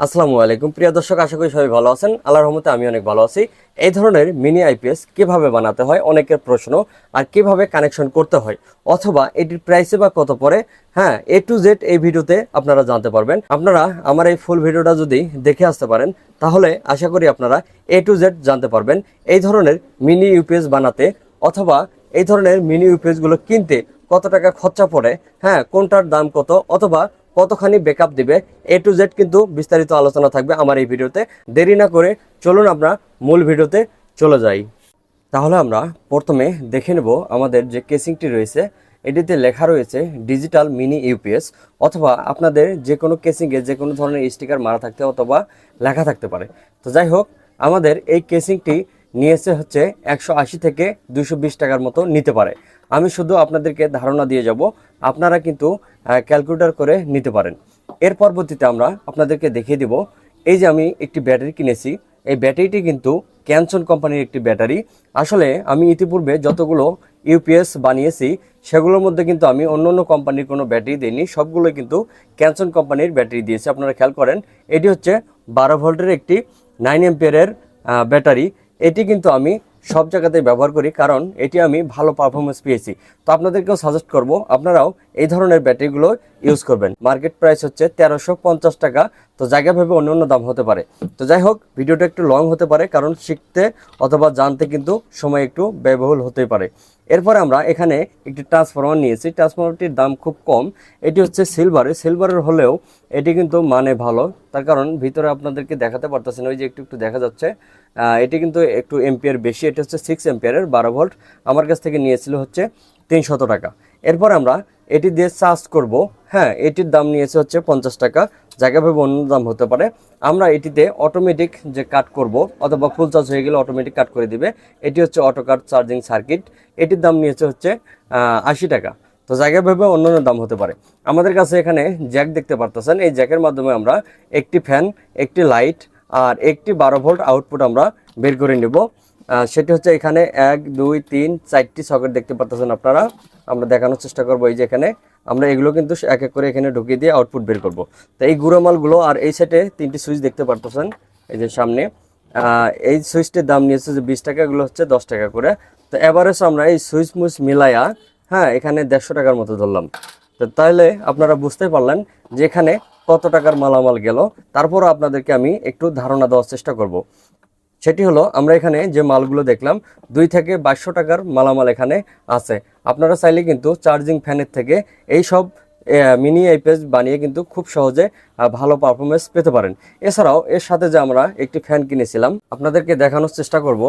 আসসালামু আলাইকুম। প্রিয় দর্শক, আশা করি সবাই ভালো আছেন। আল্লাহর রহমতে আমি অনেক ভালো আছি। এই ধরনের মিনি আইপিএস কীভাবে বানাতে হয়, অনেকের প্রশ্ন, আর কীভাবে কানেকশন করতে হয়, অথবা এটির প্রাইসে বা কত পড়ে হ্যাঁ এ টু জেড এই ভিডিওতে আপনারা জানতে পারবেন। আপনারা আমার এই ফুল ভিডিওটা যদি দেখে আসতে পারেন, তাহলে আশা করি আপনারা এ টু জেড জানতে পারবেন। এই ধরনের মিনি ইউপিএস বানাতে, অথবা এই ধরনের মিনি ইউপিএসগুলো কিনতে কত টাকা খরচা পড়ে হ্যাঁ কোনটার দাম কত, অথবা কতখানি ব্যাকআপ দিবে? এ টু জেড কিন্তু বিস্তারিত আলোচনা থাকবে আমার এই ভিডিওতে। দেরি না করে চলুন আমরা মূল ভিডিওতে চলে যাই। তাহলে আমরা প্রথমে দেখে নেব আমাদের যে কেসিংটি রয়েছে, এটিতে লেখা রয়েছে ডিজিটাল মিনি ইউপিএস অথবা আপনাদের যে কোনো কেসিংয়ে যে কোনো ধরনের স্টিকার মারা থাকতে অথবা লেখা থাকতে পারে। তো যাই হোক, আমাদের এই কেসিংটি নিয়েছে হচ্ছে একশো আশি থেকে দুশো টাকার মতো নিতে পারে। আমি শুধু আপনাদেরকে ধারণা দিয়ে যাব, আপনারা কিন্তু ক্যালকুলেটর করে নিতে পারেন। এর পরবর্তীতে আমরা আপনাদেরকে দেখিয়ে দিব, এই যে আমি একটি ব্যাটারি কিনেছি, এই ব্যাটারিটি কিন্তু ক্যানসন কোম্পানির একটি ব্যাটারি। আসলে আমি ইতিপূর্বে যতগুলো ইউপিএস বানিয়েছি, সেগুলোর মধ্যে কিন্তু আমি অন্য অন্য কোম্পানির কোনো ব্যাটারি দিইনি সবগুলো কিন্তু ক্যানসন কোম্পানির ব্যাটারি দিয়েছি। আপনারা খেয়াল করেন, এটি হচ্ছে বারো ভোল্টের একটি নাইন এম্পিয়ারের ব্যাটারি। এটি কিন্তু আমি সব জায়গাতেই ব্যবহার করি, কারণ এটি আমি ভালো পারফরমেন্স পেয়েছি। তো আপনাদেরকেও সাজেস্ট করব, আপনারাও এই ধরনের ব্যাটারিগুলো ইউজ করবেন। মার্কেট প্রাইস হচ্ছে তেরোশো পঞ্চাশ টাকা, তো জায়গা ভেবে অন্য অন্য দাম হতে পারে। তো যাই হোক, ভিডিওটা একটু লং হতে পারে, কারণ শিখতে অথবা জানতে কিন্তু সময় একটু ব্যয়বহুল হতেই পারে। এরপরে আমরা এখানে একটি ট্রান্সফরমার নিয়েছি। ট্রান্সফরমারটির দাম খুব কম। এটি হচ্ছে সিলভারের সিলভারের হলেও এটি কিন্তু মানে ভালো। তার কারণ ভিতরে আপনাদেরকে দেখাতে পারতেছেন ওই যে একটু একটু দেখা যাচ্ছে। এটি কিন্তু একটু এম্পিয়ার বেশি এটি হচ্ছে সিক্স এম্পিয়ারের বারো ভোল্ট আমার কাছ থেকে নিয়েছিল হচ্ছে তিনশত টাকা। এরপর আমরা এটি দিয়ে চার্জ করব। হ্যাঁ এটির দাম নিয়েছে হচ্ছে পঞ্চাশ টাকা। জায়গা ভেবে অন্য দাম হতে পারে। আমরা এটিতে অটোমেটিক যে কাট করব, অথবা ফুল চার্জ হয়ে গেলে অটোমেটিক কাট করে দিবে। এটি হচ্ছে অটো কাট চার্জিং সার্কিট এটির দাম নিয়েছে হচ্ছে আশি টাকা। তো জায়গা ভেবে অন্য দাম হতে পারে। আমাদের কাছে এখানে জ্যাক দেখতে পারতেছেন। এই জ্যাকের মাধ্যমে আমরা একটি ফ্যান একটি লাইট আর একটি বারো ভোল্ট আউটপুট আমরা বের করে নেব। সেটি হচ্ছে এখানে এক, দুই, তিন, চারটি সকেট দেখতে পাচ্ছেন আপনারা। আমরা দেখানোর চেষ্টা করব এই যে এখানে। আমরা এগুলো কিন্তু এক এক করে এখানে ঢুকিয়ে দিয়ে আউটপুট বের করব। তো এই গুঁড়ো মালগুলো আর এই সেটে তিনটি সুইচ দেখতে পারতেছেন এই যে সামনে। এই সুইচটির দাম নিয়েছে যে বিশ টাকা, এগুলো হচ্ছে দশ টাকা করে। তো এভারেজ আমরা এই সুইচ মুইচ মিলাইয়া হ্যাঁ এখানে দেড়শো টাকার মতো ধরলাম। তো তাহলে আপনারা বুঝতে পারলেন যে এখানে কত টাকার মালামাল গেল। তারপর আপনাদেরকে আমি একটু ধারণা দেওয়ার চেষ্টা করব। সেটি হলো, আমরা এখানে যে মালগুলো দেখলাম, দুই থেকে বাইশশো টাকার মালামাল এখানে আছে। আপনারা চাইলে কিন্তু চার্জিং ফ্যানের থেকে এই সব মিনি আইপিএস বানিয়ে কিন্তু খুব সহজে ভালো পারফরমেন্স পেতে পারেন। এছাড়াও, এর সাথে যে আমরা একটি ফ্যান কিনেছিলাম, আপনাদেরকে দেখানোর চেষ্টা করব।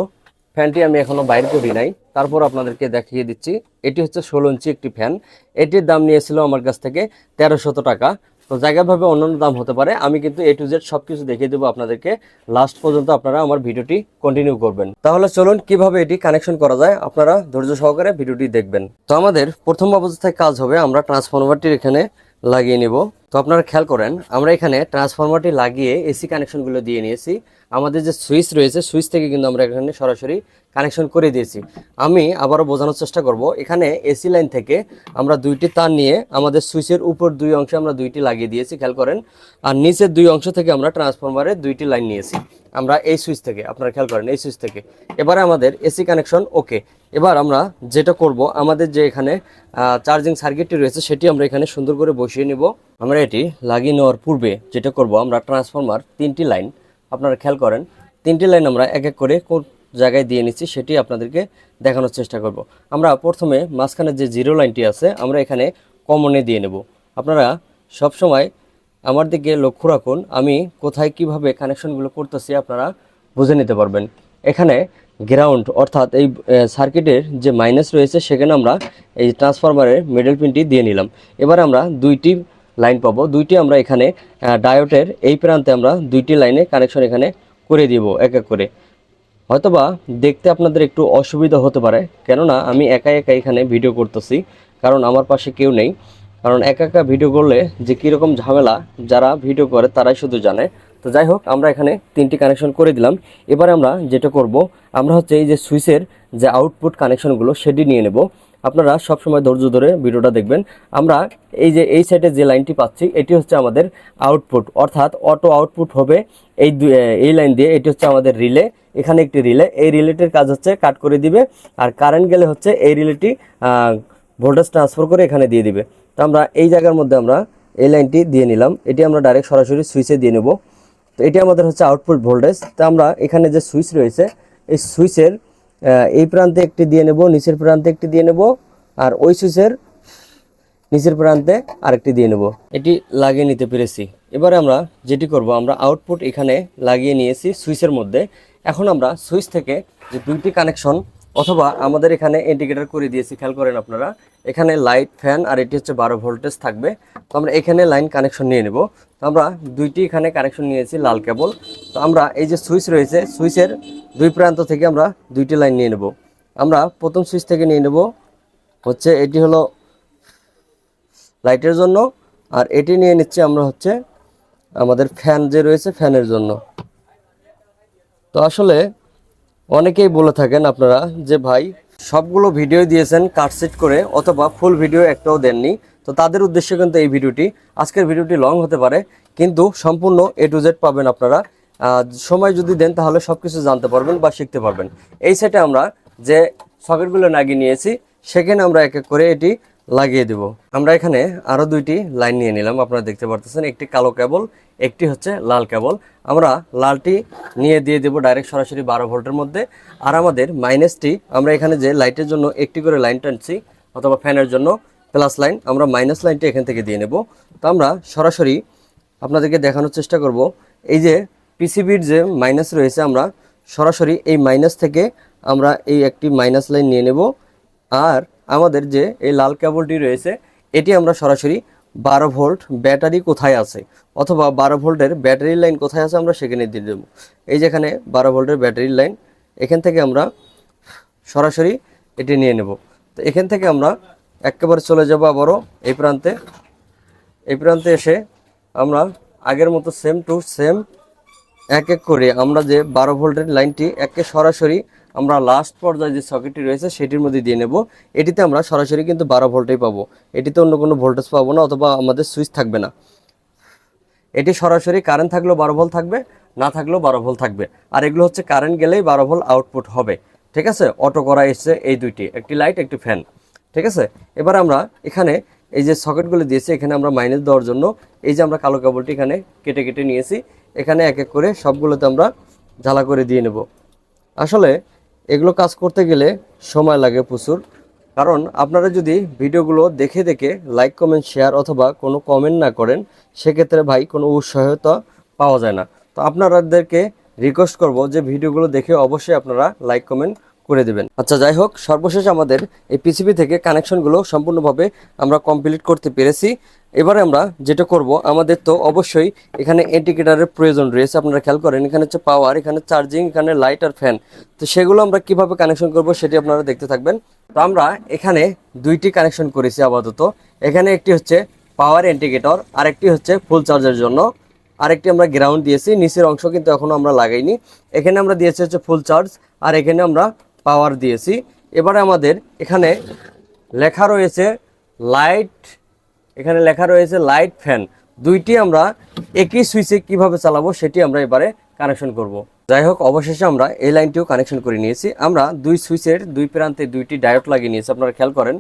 ফ্যানটি আমি এখনও বাইর করি নাই। তারপর আপনাদেরকে দেখিয়ে দিচ্ছি, এটি হচ্ছে ষোলো ইঞ্চি একটি ফ্যান। এটির দাম নিয়েছিল আমার কাছ থেকে তেরোশত টাকা। তো জায়গাভাবে অন্যান্য দাম হতে পারে। আমি কিন্তু এ টু জেড সব কিছু দেখিয়ে দেবো আপনাদেরকে। লাস্ট পর্যন্ত আপনারা আমার ভিডিওটি কন্টিনিউ করবেন। তাহলে চলুন কীভাবে এটি কানেকশন করা যায় আপনারা ধৈর্য সহকারে ভিডিওটি দেখবেন। তো আমাদের প্রথম অবস্থায় কাজ হবে, আমরা ট্রান্সফরমারটির এখানে লাগিয়ে নিব। তো আপনারা খেয়াল করেন, আমরা এখানে ট্রান্সফরমারটি লাগিয়ে এসি কানেকশনগুলো দিয়ে নিয়েছি। আমাদের যে সুইচ রয়েছে সুইচ থেকে কিন্তু আমরা এখানে সরাসরি কানেকশন করে দিয়েছি। আমি আবারও বোঝানোর চেষ্টা করব, এখানে এসি লাইন থেকে আমরা দুইটি তার নিয়ে আমাদের সুইচের উপর দুই অংশে আমরা দুইটি লাগিয়ে দিয়েছি, খেয়াল করেন। আর নিচের দুই অংশ থেকে আমরা ট্রান্সফরমারের দুইটি লাইন নিয়েছি, আমরা এই সুইচ থেকে, আপনারা খেয়াল করেন এই সুইচ থেকে। এবারে আমাদের এসি কানেকশন ওকে এবার আমরা যেটা করব, আমাদের যে এখানে চার্জিং সার্কিটটি রয়েছে, সেটি আমরা এখানে সুন্দর করে বসিয়ে নেব। আমরা এটি লাগিয়ে নেওয়ার পূর্বে যেটা করব, আমরা ট্রান্সফরমার তিনটি লাইন, আপনারা খেয়াল করেন, তিনটি লাইন আমরা এক এক করে জায়গায় দিয়ে নিচ্ছি, সেটি আপনাদেরকে দেখানোর চেষ্টা করব। আমরা প্রথমে মাঝখানে যে জিরো লাইনটি আছে, আমরা এখানে কমনে দিয়ে নেব। আপনারা সব সময় আমার দিকে লক্ষ্য রাখুন, আমি কোথায় কীভাবে কানেকশনগুলো করতেছি আপনারা বুঝে নিতে পারবেন। এখানে গ্রাউন্ড, অর্থাৎ এই সার্কিটের যে মাইনাস রয়েছে, সেখানে আমরা এই ট্রান্সফরমারের মিডল পিনটি দিয়ে নিলাম। এবার আমরা দুইটি লাইন পাবো। দুইটি আমরা এখানে ডায়োটের এই প্রান্তে আমরা দুইটি লাইনে কানেকশন এখানে করে দিব, এক এক করে। হয়তোবা দেখতে আপনাদের একটু অসুবিধা হতে পারে, কেননা আমি একা একা এখানে ভিডিও করতেছি, কারণ আমার পাশে কেউ নেই। কারণ একা একা ভিডিও করলে যে কীরকম ঝামেলা যারা ভিডিও করে তারাই শুধু জানে। তো যাই হোক, আমরা এখানে তিনটি কানেকশন করে দিলাম। এবারে আমরা যেটা করব, আমরা হচ্ছে এই যে সুইচের যে আউটপুট কানেকশনগুলো সেটি নিয়ে নেব। আপনারা সবসময় ধৈর্য ধরে ভিডিওটা দেখবেন। আমরা এই যে, এই সাইডে যে লাইনটি পাচ্ছি, এটি হচ্ছে আমাদের আউটপুট অর্থাৎ অটো আউটপুট হবে এই এই লাইন দিয়ে, এটি হচ্ছে আমাদের রিলে এখানে একটি রিলে এই রিলেটির কাজ হচ্ছে কাট করে দিবে আর কারেন্ট গেলে হচ্ছে এই রিলেটি ভোল্টেজ ট্রান্সফার করে এখানে দিয়ে দিবে। তো আমরা এই জায়গার মধ্যে আমরা এই লাইনটি দিয়ে নিলাম। এটি আমরা ডাইরেক্ট সরাসরি সুইচে দিয়ে নেব। তো এটি আমাদের হচ্ছে আউটপুট ভোল্টেজ তো আমরা এখানে যে সুইচ রয়েছে, এই সুইচের এই প্রান্তে একটি দিয়ে নেব, নিচের প্রান্তে একটি দিয়ে নেব, আর ওই সুইচের নিচের প্রান্তে আরেকটি দিয়ে নেব। এটি লাগিয়ে নিতে পেরেছি। এবারে আমরা যেটি করব, আমরা আউটপুট এখানে লাগিয়ে নিয়েছি সুইচের মধ্যে। এখন আমরা সুইচ থেকে যে দুইটি কানেকশন অথবা আমাদের এখানে ইন্ডিকেটর করে দিয়েছি, খেয়াল করেন আপনারা। এখানে লাইট ফ্যান আর এটি হচ্ছে বারো ভোল্টেজ থাকবে। তো আমরা এখানে লাইন কানেকশন নিয়ে নেব। তো আমরা দুইটি এখানে কানেকশন নিয়েছি, লাল কেবল। তো আমরা এই যে সুইচ রয়েছে, সুইচের দুই প্রান্ত থেকে আমরা দুইটি লাইন নিয়ে নেব। আমরা প্রথম সুইচ থেকে নিয়ে নেব, হচ্ছে এটি হলো লাইটের জন্য, আর এটি নিয়ে নিচ্ছি আমরা হচ্ছে আমাদের ফ্যান যে রয়েছে, ফ্যানের জন্য। তো আসলে অনেকেই বলে থাকেন আপনারা যে, ভাই, সবগুলো ভিডিও দিয়েছেন কাটসিট করে অথবা ফুল ভিডিও একটাও দেননি। তো তাদের উদ্দেশ্যে কিন্তু এই ভিডিওটি, আজকের ভিডিওটি লং হতে পারে, কিন্তু সম্পূর্ণ এ টু জেড পাবেন আপনারা। সময় যদি দেন তাহলে সব কিছু জানতে পারবেন বা শিখতে পারবেন। এই সেটে আমরা যে সকেটগুলো লাগিয়ে নিয়েছি, সেখানে আমরা এক এক করে এটি লাগিয়ে দেব। আমরা এখানে আরও দুইটি লাইন নিয়ে নিলাম, আপনারা দেখতে পারতেছেন। একটি কালো কেবল, একটি হচ্ছে লাল কেবল। আমরা লালটি নিয়ে দিয়ে দেব ডাইরেক্ট সরাসরি বারো ভোল্টের মধ্যে। আর আমাদের মাইনাসটি, আমরা এখানে যে লাইটের জন্য একটি করে লাইন টানছি, অথবা ফ্যানের জন্য প্লাস লাইন, আমরা মাইনাস লাইনটি এখান থেকে দিয়ে নেব। তো আমরা সরাসরি আপনাদেরকে দেখানোর চেষ্টা করব। এই যে পিসিবির যে মাইনাস রয়েছে, আমরা সরাসরি এই মাইনাস থেকে আমরা এই একটি মাইনাস লাইন নিয়ে নেব। আর আমাদের যে এই লাল কেবলটি রয়েছে, এটি আমরা সরাসরি বারো ভোল্ট ব্যাটারি কোথায় আছে? অথবা বারো ভোল্টের ব্যাটারি লাইন কোথায় আছে আমরা সেখানে দিয়ে দেবো। এই যেখানে বারো ভোল্টের ব্যাটারি লাইন, এখান থেকে আমরা সরাসরি এটি নিয়ে নেব। তো এখান থেকে আমরা একেবারে চলে যাব আবারও এই প্রান্তে। এই প্রান্তে এসে আমরা আগের মতো সেম টু সেম এক এক করে আমরা যে বারো ভোল্টের লাইনটি একে সরাসরি আমরা লাস্ট পর্যায়ে যে সকেটটি রয়েছে সেটির মধ্যে দিয়ে নেব। এটিতে আমরা সরাসরি কিন্তু বারো ভোল্টেই পাবো। এটিতে অন্য কোনো ভোল্টেজ পাবো না অথবা আমাদের সুইচ থাকবে না। এটি সরাসরি কারেন্ট থাকলেও বারো ভোল্ট থাকবে, না থাকলেও বারো ভোল্ট থাকবে। আর এগুলো হচ্ছে কারেন্ট গেলেই বারো ভোল্ট আউটপুট হবে। ঠিক আছে? অটো করা এসছে এই দুইটি, একটি লাইট একটি ফ্যান ঠিক আছে? এবার আমরা এখানে এই যে সকেটগুলো দিয়েছি, এখানে আমরা মাইনাস দেওয়ার জন্য এই যে আমরা কালো কেবলটি এখানে কেটে কেটে নিয়েছি। এখানে এক এক করে সবগুলোতে আমরা জ্বালা করে দিয়ে নেব। আসলে এগুলো কাজ করতে গেলে সময় লাগে প্রচুর। কারণ আপনারা যদি ভিডিওগুলো দেখে দেখে লাইক, কমেন্ট, শেয়ার অথবা কোনো কমেন্ট না করেন, সেক্ষেত্রে ভাই কোনো উৎসাহতা পাওয়া যায় না। তো আপনারাদেরকে রিকোয়েস্ট করব যে ভিডিওগুলো দেখে অবশ্যই আপনারা লাইক, কমেন্ট করে দেবেন। আচ্ছা যাই হোক, সর্বশেষ আমাদের এই পিসিবি থেকে কানেকশনগুলো সম্পূর্ণভাবে আমরা কমপ্লিট করতে পেরেছি। এবারে আমরা যেটা করব, আমাদের তো অবশ্যই এখানে ইন্ডিকেটারের প্রয়োজন রয়েছে, আপনারা খেয়াল করেন, এখানে হচ্ছে পাওয়ার এখানে চার্জিং এখানে লাইট আর ফ্যান তো সেগুলো আমরা কীভাবে কানেকশন করব সেটি আপনারা দেখতে থাকবেন। তো আমরা এখানে দুইটি কানেকশন করেছি আপাতত। এখানে একটি হচ্ছে পাওয়ার ইন্ডিকেটর আর একটি হচ্ছে ফুল চার্জের জন্য। আরেকটি আমরা গ্রাউন্ড দিয়েছি, নিচের অংশ কিন্তু এখনও আমরা লাগাইনি। এখানে আমরা দিয়েছি হচ্ছে ফুল চার্জ আর এখানে আমরা পাওয়ার দিয়েছি। এবারে আমাদের এখানে লেখা রয়েছে লাইট এখানে লেখা রয়েছে লাইট ফ্যান। দুইটি আমরা একই সুইচে কীভাবে চালাবো সেটি আমরা এবারে কানেকশন করব। যাই হোক, অবশেষে আমরা এই লাইনটিও কানেকশন করে নিয়েছি। আমরা দুই সুইচের দুই প্রান্তে দুইটি ডায়োড লাগিয়ে নিয়েছি। আপনারা খেয়াল করেন,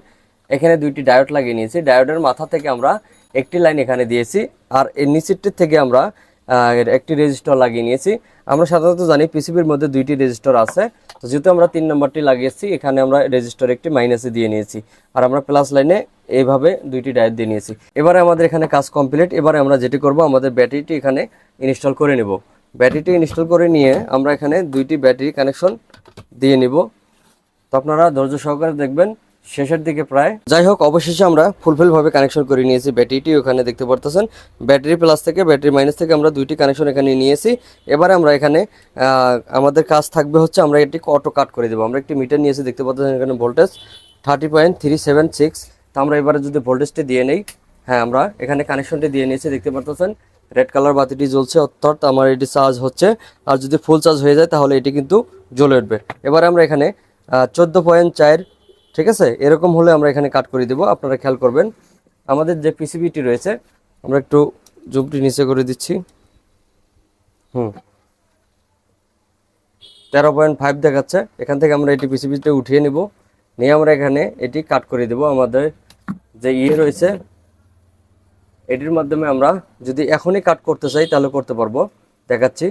এখানে দুইটি ডায়োড লাগিয়ে নিয়েছি। ডায়োডের মাথা থেকে আমরা একটি লাইন এখানে দিয়েছি। আর এর নিচেরটির থেকে আমরা একটি রেজিস্টার লাগিয়ে নিয়েছি। আমরা সাধারণত জানি পিসিবির মধ্যে দুইটি রেজিস্টার আছে। তো যেহেতু আমরা তিন নম্বরটি লাগিয়েছি, এখানে আমরা রেজিস্টার একটি মাইনাসে দিয়ে নিয়েছি। আর আমরা প্লাস লাইনে এইভাবে দুইটি ডায়োড দিয়ে নিয়েছি। এবারে আমাদের এখানে কাজ কমপ্লিট এবারে আমরা যেটি করব, আমাদের ব্যাটারিটি এখানে ইনস্টল করে নেব। ব্যাটারিটি ইনস্টল করে নিয়ে আমরা এখানে দুইটি ব্যাটারি কানেকশন দিয়ে নিব। তো আপনারা ধৈর্য সহকারে দেখবেন শেষের দিকে প্রায়। যাই হোক, অবশেষে আমরা ফুলফিল ভাবে কানেকশন করে নিয়েছি ব্যাটারিটি ওখানে দেখতে পারতেছেন। ব্যাটারি প্লাস থেকে ব্যাটারি মাইনাস থেকে আমরা দুইটি কানেকশন এখানে নিয়েছি। এবারে আমরা এখানে আমাদের কাজ থাকবে হচ্ছে আমরা এটি অটো কাট করে দেবো। আমরা একটি মিটার নিয়েছি, দেখতে পাচ্ছেন এখানে voltage thirty point three seven six তা আমরা এবারে যদি ভোল্টেজটি দিয়ে নেই হ্যাঁ আমরা এখানে কানেকশনটি দিয়ে নিয়েছি, দেখতে পারতেছেন। রেড কালার বাতিটি জ্বলছে অর্থাৎ আমার এটি চার্জ হচ্ছে। আর যদি ফুল চার্জ হয়ে যায়, তাহলে এটি কিন্তু জ্বলে উঠবে। এবারে আমরা এখানে চোদ্দ পয়েন্ট চার ঠিক আছে? এরকম হলে আমরা এখানে কাট করে দেব। আপনারা খেয়াল করবেন, আমাদের যে পিসিবিটি রয়েছে, আমরা একটু জুমটি নিচে করে দিচ্ছি। হুম। তেরো পয়েন্ট ফাইভ দেখাচ্ছে। এখান থেকে আমরা এটি পিসিবিটা উঠিয়ে নিব। নিয়ে আমরা এখানে এটি কাট করে দেব। আমাদের যে ইয়ে রয়েছে, এটির মাধ্যমে আমরা যদি এখনই কাট করতে চাই, তাহলে করতে পারব। দেখাচ্ছি।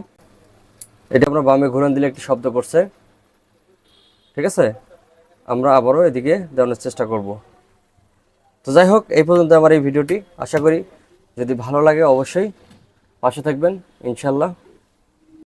এটা আমরা বামে ঘুরান দিলে একটি শব্দ করছে ঠিক আছে? আমরা আবারও এদিকে দেওয়ানোর চেষ্টা করব। তো যাই হোক, এই পর্যন্ত আমার এই ভিডিওটি। আশা করি যদি ভালো লাগে অবশ্যই পাশে থাকবেন ইনশাল্লাহ